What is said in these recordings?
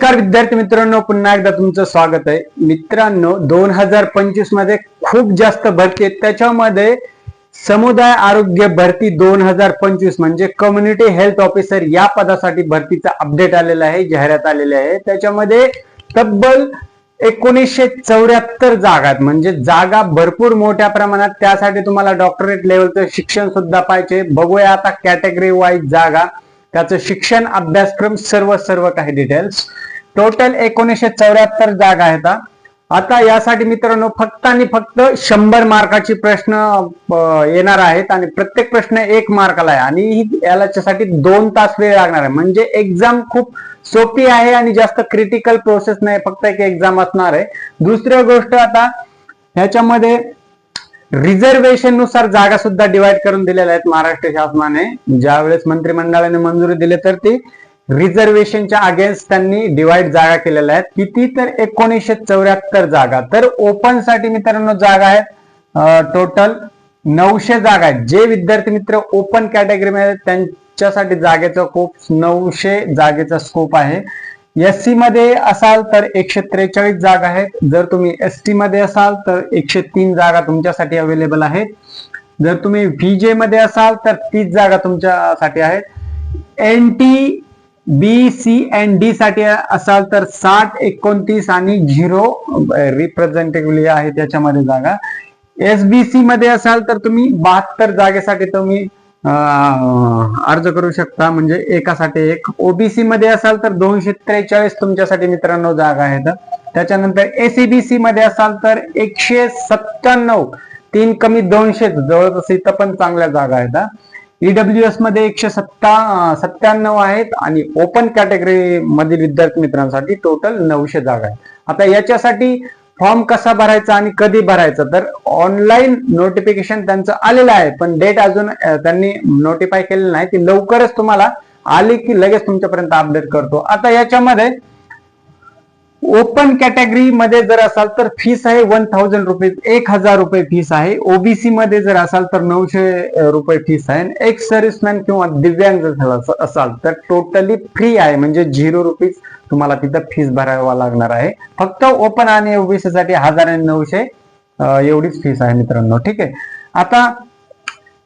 नमस्कार विद्यार्थी मित्रांनो पुन्हा एकदा तुमचं स्वागत आहे. मित्रांनो दोन हजार पंचवीसमध्ये खूप जास्त भरती आहेत. त्याच्यामध्ये समुदाय आरोग्य भरती दोन हजार पंचवीस म्हणजे कम्युनिटी हेल्थ ऑफिसर या पदासाठी भरतीचा अपडेट आलेला आहे जाहिरात आलेली आहे. त्याच्यामध्ये तब्बल एकोणीसशे चौऱ्याहत्तर जागात म्हणजे जागा भरपूर मोठ्या प्रमाणात. त्यासाठी तुम्हाला डॉक्टरेट लेवलचं शिक्षण सुद्धा पाहिजे. बघूया आता कॅटेगरी वाईज जागा. त्याचं शिक्षण अभ्यासक्रम सर्व सर्व काही डिटेल्स टोटल एकोणीसशे चौऱ्याहत्तर जागा आहेत आता यासाठी मित्रांनो फक्त आणि फक्त शंभर मार्काची प्रश्न येणार आहेत आणि प्रत्येक प्रश्न एक मार्काला आहे. आणि ही- याच्यासाठी दोन तास वेळ लागणार आहे. म्हणजे एक्झाम खूप सोपी आहे आणि जास्त क्रिटिकल प्रोसेस नाही. फक्त एक एक्झाम असणार आहे. दुसरी गोष्ट आता ह्याच्यामध्ये रिझर्वेशननुसार जागा सुद्धा डिवाइड करून दिलेल्या आहेत महाराष्ट्र शासनाने. ज्यावेळेस मंत्रिमंडळाने मंजुरी दिली तर ती रिझर्वेशनच्या अगेन्स्ट त्यांनी डिवाइड जागा केलेल्या आहेत. किती तर एकोणीसशे चौऱ्याहत्तर जागा. तर ओपनसाठी मित्रांनो जागा आहेत टोटल नऊशे जागा आहेत. जे विद्यार्थी मित्र ओपन कॅटेगरीमध्ये त्यांच्यासाठी जागेचा खूप नऊशे जागेचा स्कोप आहे. एस सी मध्ये असाल तर एकशे त्रेचाळीस जागा आहेत. जर तुम्ही एस टी मध्ये असाल तर एकशे तीन जागा तुमच्यासाठी अवेलेबल आहेत. जर तुम्ही व्हीजे मध्ये असाल तर तीस जागा तुमच्यासाठी आहेत. N T B C N D साठी असाल तर साठ एकोणतीस आणि झिरो रिप्रेझेंटेटिव्हली आहे त्याच्यामध्ये जागा. एस बी सी मध्ये असाल तर तुम्ही बहात्तर जागेसाठी तुम्ही अर्ज करू शकता. म्हणजे एकासाठी एक. ओबीसी मध्ये असाल तर दोनशे त्रेचाळीस तुमच्यासाठी मित्रांनो जागा आहेत. त्याच्यानंतर एसीबीसी मध्ये असाल तर एकशे सत्त्याण्णव. तीन कमी दोनशे जवळपास इथं पण चांगल्या जागा आहेत. ईडब्ल्यू एसमध्ये एकशे सत्ता सत्त्याण्णव आहेत आणि ओपन कॅटेगरी मधील विद्यार्थी मित्रांसाठी टोटल नऊशे जागा आहेत. आता याच्यासाठी फॉर्म कसा भरायचा आणि कधी भरायचा? तर ऑनलाईन नोटिफिकेशन त्यांचं आलेलं आहे पण डेट अजून त्यांनी नोटिफाय केलेलं नाही. ती लवकरच तुम्हाला आली की लगेच तुमच्यापर्यंत अपडेट करतो. आता याच्यामध्ये ओपन कॅटेगरी मध्ये जर असाल तर फीस आहे वन थाउजंड रुपीज एक हजार रुपये फीस आहे. ओबीसी मध्ये जर असाल तर नऊशे रुपये फीस आहे. एक सर्व्हिसमॅन किंवा दिव्यांग जर असाल तर टोटली फ्री आहे. म्हणजे झिरो रुपीज तुम्हाला तिथं फीस भरावा लागणार आहे. फक्त ओपन आणि ओबीसी साठी हजार आणि नऊशे एवढीच फीस आहे मित्रांनो. ठीक आहे? आता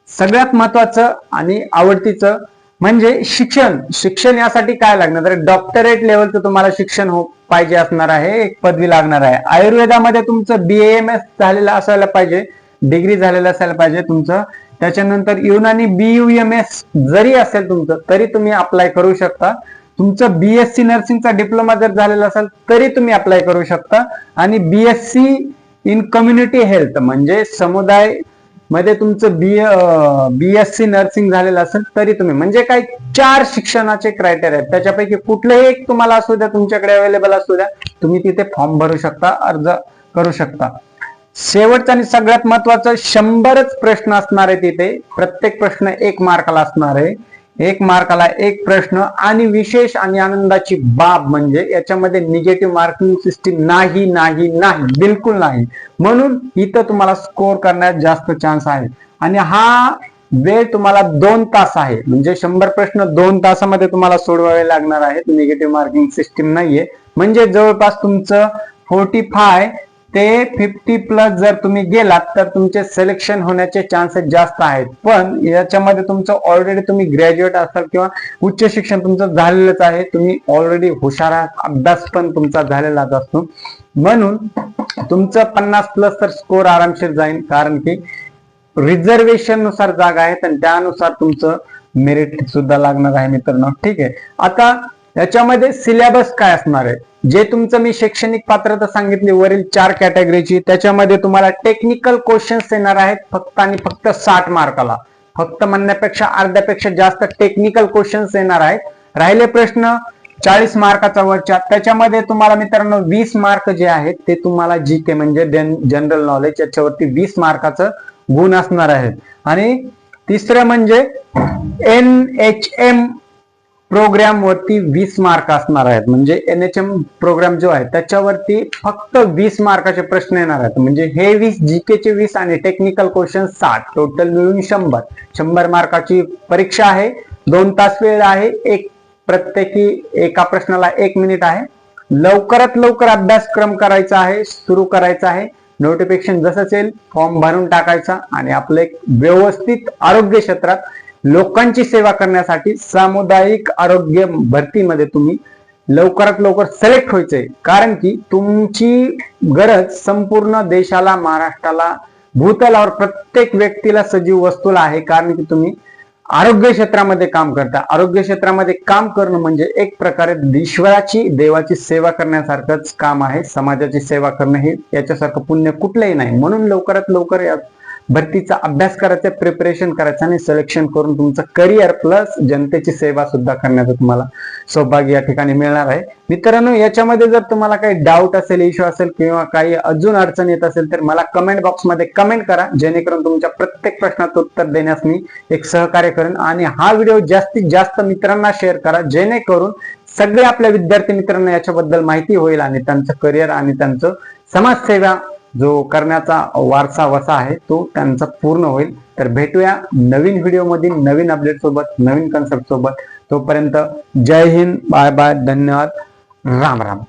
सगळ्यात महत्वाचं आणि आवडतीचं म्हणजे शिक्षण. शिक्षण यासाठी काय लागणार? तर डॉक्टरेट लेवलचं तुम्हाला शिक्षण हो पाहिजे असणार आहे. एक पदवी लागणार आहे. आयुर्वेदामध्ये तुमचं बी एम एस झालेलं असायला पाहिजे. डिग्री झालेलं असायला पाहिजे तुमचं. त्याच्यानंतर Unani B U M S जरी असेल तुमचं तरी तुम्ही अप्लाय करू शकता. तुमचं बीएससी नर्सिंगचा डिप्लोमा जर झालेला असेल तरी तुम्ही अप्लाय करू शकता. आणि बीएससी इन कम्युनिटी हेल्थ म्हणजे समुदाय मध्ये तुमचं बी बीएससी नर्सिंग झालेलं असेल तरी तुम्ही म्हणजे काय चार शिक्षणाचे क्रायटेरिया आहेत. त्याच्यापैकी कुठलंही एक तुम्हाला असू द्या तुमच्याकडे अवेलेबल असू द्या तुम्ही तिथे फॉर्म भरू शकता अर्ज करू शकता. शेवटचं आणि सगळ्यात महत्वाचं शंभरच प्रश्न असणार आहे तिथे प्रत्येक प्रश्न एक मार्काला असणार आहे. एक मार्काला एक प्रश्न आणि विशेष आणि आनंदाची बाब म्हणजे याच्यामध्ये निगेटिव्ह मार्किंग सिस्टीम नाही नाही नाही बिलकुल नाही. म्हणून इथं तुम्हाला स्कोर करण्यात जास्त चान्स आहे. आणि हा वेळ तुम्हाला दोन तास आहे. म्हणजे शंभर प्रश्न दोन तासामध्ये तुम्हाला सोडवावे लागणार आहेत. निगेटिव्ह मार्किंग सिस्टीम नाहीये. म्हणजे जवळपास तुमचं फोर्टी फाय ते फिफ्टी प्लस जर तुम्ही गेलात तर तुमचे सिलेक्शन होण्याचे चान्सेस जास्त आहेत. पण याच्यामध्ये तुमचं ऑलरेडी तुम्ही ग्रॅज्युएट असाल किंवा उच्च शिक्षण तुमचं झालेलंच आहे तुम्ही ऑलरेडी हुशार आहात अभ्यास पण तुमचा झालेलाच असतो. म्हणून तुमचं पन्नास प्लस तर स्कोर आरामशीर जाईल कारण की रिझर्वेशननुसार जागा आहेत आणि त्यानुसार तुमचं मेरिट सुद्धा लागणार आहे मित्रांनो. ठीक आहे. आता याच्यामध्ये सिलेबस काय असणार आहे? जे तुमचं मी शैक्षणिक पात्रता सांगितली वरील चार कॅटेगरीची त्याच्यामध्ये तुम्हाला टेक्निकल क्वेश्चन्स येणार आहेत फक्त आणि फक्त साठ मार्काला फक्त म्हणण्यापेक्षा अर्ध्यापेक्षा जास्त टेक्निकल क्वेश्चन्स येणार आहेत. राहिले प्रश्न चाळीस मार्काचा वरच्या. त्याच्यामध्ये तुम्हाला मित्रांनो वीस मार्क जे आहेत ते तुम्हाला जी के म्हणजे जनरल नॉलेज याच्यावरती वीस मार्काचं गुण असणार आहेत. आणि तिसरं म्हणजे एन एच एम प्रोग्राम वरती वीस मार्क असणार आहेत. म्हणजे एन एच एम प्रोग्राम जो आहे त्याच्यावरती फक्त वीस मार्काचे प्रश्न येणार आहेत. म्हणजे हे वीस जीके चे वीस आणि टेक्निकल क्वेश्चन साठ. टोटल मिळून शंभर. शंभर मार्काची परीक्षा आहे. दोन तास वेळ आहे. एक प्रत्येकी एका प्रश्नाला एक मिनिट आहे. लवकरात लवकर अभ्यासक्रम करायचा आहे सुरू करायचा आहे. नोटिफिकेशन जसं येईल फॉर्म भरून टाकायचा आणि आपलं एक व्यवस्थित आरोग्य क्षेत्रात लोकांची सेवा करण्यासाठी सामुदायिक आरोग्य भरतीमध्ये तुम्ही लवकरात लवकर सिलेक्ट व्हायचंय. कारण की तुमची गरज संपूर्ण देशाला महाराष्ट्राला भूतलावर प्रत्येक व्यक्तीला सजीव वस्तूला आहे. कारण की तुम्ही आरोग्य क्षेत्रामध्ये काम करता. आरोग्य क्षेत्रामध्ये काम करणं म्हणजे एक प्रकारे ईश्वराची देवाची सेवा करण्यासारखंच काम आहे. समाजाची सेवा करणं हे याच्यासारखं पुण्य कुठलंही नाही. म्हणून लवकरात लवकर या भरतीचा अभ्यास करायचा प्रिपरेशन करायचं आणि सिलेक्शन करून तुमचं करिअर प्लस जनतेची सेवा सुद्धा करण्याचं तुम्हाला सौभाग्य या ठिकाणी मिळणार आहे. मित्रांनो याच्यामध्ये जर तुम्हाला काही डाऊट असेल इश्यू असेल किंवा काही अजून अडचण येत असेल तर मला कमेंट बॉक्समध्ये कमेंट करा. जेणेकरून तुमच्या प्रत्येक प्रश्नाचं उत्तर देण्यास मी एक सहकार्य करेन. आणि हा व्हिडिओ जास्तीत जास्त मित्रांना शेअर करा. जेणेकरून सगळे आपल्या विद्यार्थी मित्रांना याच्याबद्दल माहिती होईल आणि त्यांचं करिअर आणि त्यांचं समाजसेवा जो करण्याचा वारसा वसा आहे तो त्यांचा पूर्ण होईल. तर भेटूया नवीन व्हिडिओ नवीन अपडेट सोबत नवीन कन्सेप्ट सोबत. तोपर्यंत जय हिंद बाय बाय धन्यवाद. राम राम.